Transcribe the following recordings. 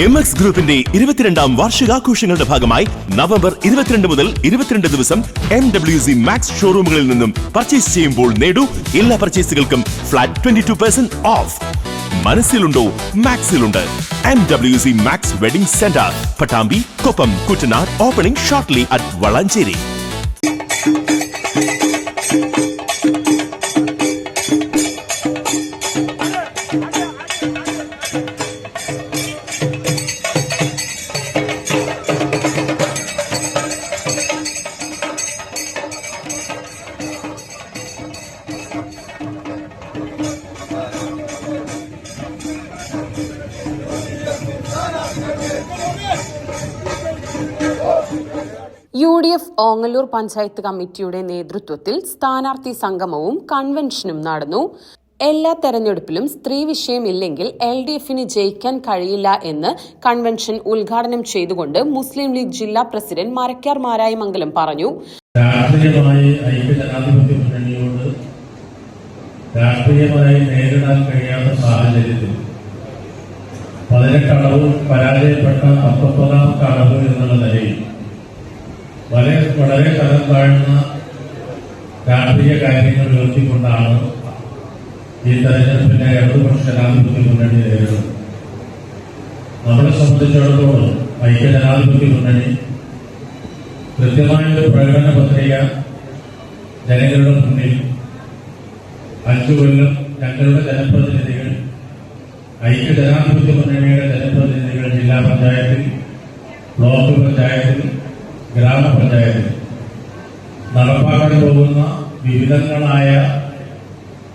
M X ഗ്രൂപ്പിന്റെ ഇരുപത്തിരണ്ടാം വാർഷികാഘോഷങ്ങളുടെ ഭാഗമായി നവംബർ ഇരുപത്തിരണ്ട് മുതൽ ഇരുപത്തിരണ്ട് ദിവസം എം ഡബ്ല്യു സി മാക്സ് ഷോറൂമുകളിൽ നിന്നും പർച്ചേസ് ചെയ്യുമ്പോൾ നേടൂ എല്ലാ പർച്ചേസുകൾക്കും flat twenty two percent off മനസ്സിലുണ്ടോ? മാക്സിലുണ്ട് M W C max wedding centre Pattambi Koppam Kuttanad opening shortly at Valanchery. U D F Ongallur panchayat കമ്മിറ്റിയുടെ നേതൃത്വത്തിൽ സ്ഥാനാർത്ഥി സംഗമവും കൺവെൻഷനും നടന്നു. എല്ലാ തെരഞ്ഞെടുപ്പിലും സ്ത്രീ വിഷയമില്ലെങ്കിൽ എൽ ഡി എഫിന് ജയിക്കാൻ കഴിയില്ല എന്ന് കൺവെൻഷൻ ഉദ്ഘാടനം ചെയ്തുകൊണ്ട് മുസ്ലിം ലീഗ് ജില്ലാ പ്രസിഡന്റ് മരക്കാർ മാരായമംഗലം പറഞ്ഞു. രാഷ്ട്രീയമായി നേരിടാൻ കഴിയാത്ത സാഹചര്യത്തിൽ പരാജയപ്പെട്ട വളരെ തരം താഴ്ന്ന രാഷ്ട്രീയ കാര്യങ്ങൾ ഉയർത്തിക്കൊണ്ടാണ് ഈ തെരഞ്ഞെടുപ്പിനെ ഇടതുപക്ഷ ജനാധിപത്യ മുന്നണി നേരിടുന്നത്. നമ്മളെ സംബന്ധിച്ചിടത്തോളം ഐക്യജനാധിപത്യ മുന്നണി കൃത്യമായൊരു പ്രകടന പത്രിക ജനങ്ങളുടെ മുന്നിൽ അഞ്ചു കൊല്ലം ഞങ്ങളുടെ ജനപ്രതിനിധികൾ ഐക്യ ജനാധിപത്യ മുന്നണിയുടെ ജനപ്രതിനിധികൾ ജില്ലാ പഞ്ചായത്തിൽ ബ്ലോക്ക് പഞ്ചായത്തിൽ ഗ്രാമപഞ്ചായത്തിൽ നടപ്പാക്കാൻ പോകുന്ന വിവിധങ്ങളായ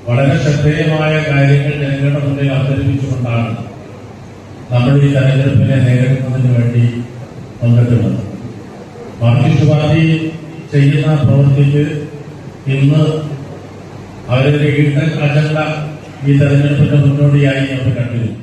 വളരെ ശ്രദ്ധേയമായ കാര്യങ്ങൾ ജനങ്ങളുടെ മുന്നിൽ അവതരിപ്പിച്ചുകൊണ്ടാണ് നമ്മൾ ഈ തെരഞ്ഞെടുപ്പിനെ നേരിടുന്നതിന് വേണ്ടി വന്നിട്ടുള്ളത് മാർക്സിസ്റ്റ് പാർട്ടി ചെയ്യുന്ന പ്രവൃത്തിക്ക് ഇന്ന് അവരുടെ ഈട്ടൻ അജണ്ട ഈ തെരഞ്ഞെടുപ്പിന്റെ മുന്നോടിയായി അവർ കണ്ടിരുന്നു.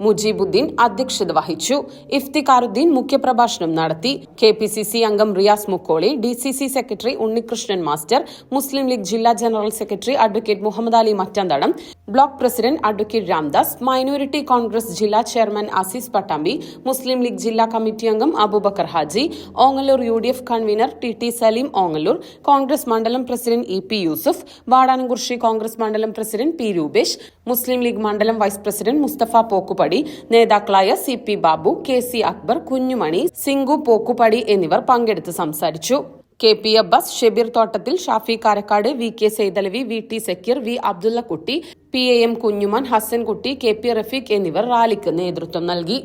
മുജീബുദ്ദീൻ അധ്യക്ഷത വഹിച്ചു. ഇഫ്തിഖാറുദ്ദീൻ മുഖ്യപ്രഭാഷണം നടത്തി. കെ പി സി സി അംഗം Riyas Mukkoli D C C secretary Unnikrishnan master Muslim League ജില്ലാ general secretary advocate Muhammad Ali Mattanthadam block president advocate Ramdas minority Congress ജില്ലാ ചെയർമാൻ അസീസ് പട്ടാമ്പി മുസ്ലിം ലീഗ് ജില്ലാ കമ്മിറ്റി അംഗം Abubacker Haji Ongallur U D F convener T T Saleem Ongallur Congress മണ്ഡലം president E P Yusuf Vadanamkurussi Congress മണ്ഡലം president P Rupesh മുസ്ലിം league മണ്ഡലം vice president Mustafa Pokkupadi നേതാക്കളായ C P Babu K C Akbar Kunjumani Singu Pokkupadi എന്നിവർ പങ്കെടുത്ത് സംസാരിച്ചു. K P Abbas Shebeer Thottathil Shafi Karakkad V K Saithalavi V T Sakkeer V Abdullakutty P A M Kunjuman Hasankutty K P Rafeeq എന്നിവർ റാലിക്ക് നേതൃത്വം നൽകി.